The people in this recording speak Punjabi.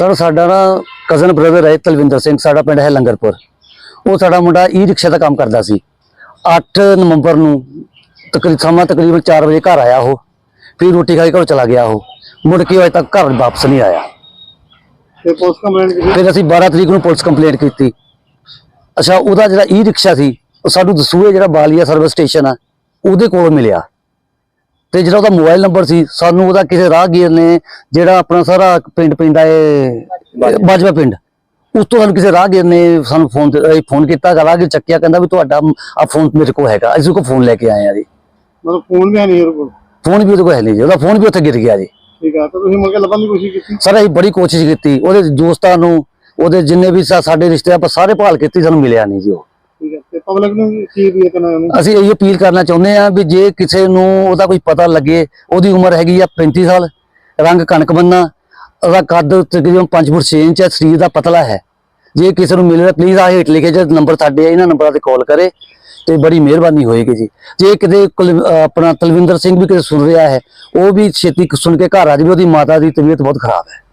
ਸਰ ਸਾਡਾ ਨਾ ਕਜ਼ਨ ਬ੍ਰਦਰ ਹੈ ਤਲਵਿੰਦਰ ਸਿੰਘ ਸਾਡਾ ਪਿੰਡ ਹੈ ਲੰਗਰਪੁਰ। ਉਹ ਸਾਡਾ ਮੁੰਡਾ ਈ ਰਿਕਸ਼ਾ ਦਾ ਕੰਮ ਕਰਦਾ ਸੀ। 8 ਨਵੰਬਰ ਨੂੰ ਤਕਰੀਬਨ ਸਮਾਂ ਤਕਰੀਬਨ 4 ਵਜੇ ਘਰ ਆਇਆ ਉਹ। ਫਿਰ ਰੋਟੀ ਖਾ ਕੇ ਘਰ ਚਲਾ ਗਿਆ ਉਹ। ਮੁੜ ਕੇ ਅਜੇ ਤੱਕ ਘਰ ਵਾਪਸ ਨਹੀਂ ਆਇਆ। ਤੇ ਪੁਲਿਸ ਕੰਪਲੇਂਟ ਕੀਤੀ? ਫਿਰ ਅਸੀਂ 12 ਤਰੀਕ ਨੂੰ ਪੁਲਿਸ ਕੰਪਲੇਂਟ ਕੀਤੀ। ਅੱਛਾ ਉਹਦਾ ਜਿਹੜਾ ਈ ਰਿਕਸ਼ਾ ਸੀ ਉਹ ਸਾਨੂੰ ਦਸੂਏ ਜਿਹੜਾ ਬਾਲੀਆ ਸਰਵਿਸ ਸਟੇਸ਼ਨ ਆ ਉਹਦੇ ਕੋਲ ਮਿਲਿਆ। ਤੇ ਜਿਹੜਾ ਉਹਦਾ ਮੋਬਾਈਲ ਨੰਬਰ ਸੀ ਸਾਨੂੰ ਉਹਦਾ ਕਿਸੇ ਰਾਹਗੀਰ ਨੇ ਜਿਹੜਾ ਆਪਣਾ ਸਾਰਾ ਪਿੰਡ ਪੈਂਦਾ ਏ ਬਾਜਵਾ ਪਿੰਡ। ਉਸ ਤੋਂ ਸਾਨੂੰ ਕਿਸੇ ਰਾਹਗੀਰ ਨੇ ਸਾਨੂੰ ਫੋਨ ਤੇ ਫੋਨ ਕੀਤਾ ਗਾ ਰਾਹਗੀਰ ਚੱਕਿਆ ਕਹਿੰਦਾ ਵੀ ਤੁਹਾਡਾ ਆ ਫੋਨ ਮੇਰੇ ਕੋਲ ਹੈਗਾ ਅਸੀਂ ਉਹ ਫੋਨ ਲੈ ਕੇ ਆਏ ਆ ਜੀ। ਮਤਲਬ ਫੋਨ ਵੀ ਹੈ ਨਹੀਂ ਉਹਦੇ ਕੋਲ? ਫੋਨ ਵੀ ਉਹਦੇ ਕੋਲ ਹੈ ਨਹੀਂ ਜੀ ਉਹਦਾ ਫੋਨ ਵੀ ਉੱਥੇ ਗਿਰ ਗਿਆ ਜੀ। ਠੀਕ ਆ ਤਾਂ ਤੁਸੀਂ ਮੁੜ ਕੇ ਲੱਭਣ ਦੀ ਕੋਸ਼ਿਸ਼ ਕੀਤੀ? ਸਰ ਅਸੀਂ ਬੜੀ ਕੋਸ਼ਿਸ਼ ਕੀਤੀ ਉਹਦੇ ਦੋਸਤਾਂ ਨੂੰ ਉਹਦੇ ਜਿੰਨੇ ਵੀ ਸਾਡੇ ਰਿਸ਼ਤੇ ਆਪਾਂ ਸਾਰੇ ਭਾਲ ਕੀਤੀ ਸਾਨੂੰ ਮਿਲਿਆ ਨਹੀਂ ਜੀ ਉਹ। ਪਬਲਿਕ ਨੂੰ ਕੀ ਵੀ ਕਰਨਾ ਉਹਨੂੰ ਅਸੀਂ ਇਹ ਅਪੀਲ ਕਰਨਾ ਚਾਹੁੰਦੇ ਆ ਵੀ ਜੇ ਕਿਸੇ ਨੂੰ ਉਹਦਾ ਕੋਈ ਪਤਾ ਲੱਗੇ, ਉਹਦੀ ਉਮਰ ਹੈਗੀ ਆ 35 ਸਾਲ, ਰੰਗ ਕਣਕ ਬੰਨਾ ਉਹਦਾ ਕੱਦ ਤਕਰੀਬਨ 5 ਫੁੱਟ 6 ਇੰਚ ਹੈ, ਸਰੀਰ ਦਾ ਪਤਲਾ ਹੈ। ਜੇ ਕਿਸੇ ਨੂੰ ਮਿਲੇ ਤਾਂ ਪਲੀਜ਼ ਆ ਹੇਠ ਲਿਖੇ ਜੇ ਨੰਬਰ ਸਾਡੇ ਆ, ਇਹਨਾਂ ਨੰਬਰਾਂ ਤੇ ਕਾਲ ਕਰੇ ਤੇ ਬੜੀ ਮਿਹਰਬਾਨੀ ਹੋਏਗੀ ਜੀ। ਜੇ ਕਿਤੇ ਕੁਲ- ਆਪਣਾ ਤਲਵਿੰਦਰ ਸਿੰਘ ਵੀ ਕਿਤੇ ਸੁਣ ਰਿਹਾ ਹੈ, ਉਹ ਵੀ ਛੇਤੀ ਸੁਣ ਕੇ ਘਰ ਆ ਜਾਵੇ, ਉਹਦੀ ਮਾਤਾ ਦੀ ਤਬੀਅਤ ਬਹੁਤ ਖਰਾਬ ਹੈ।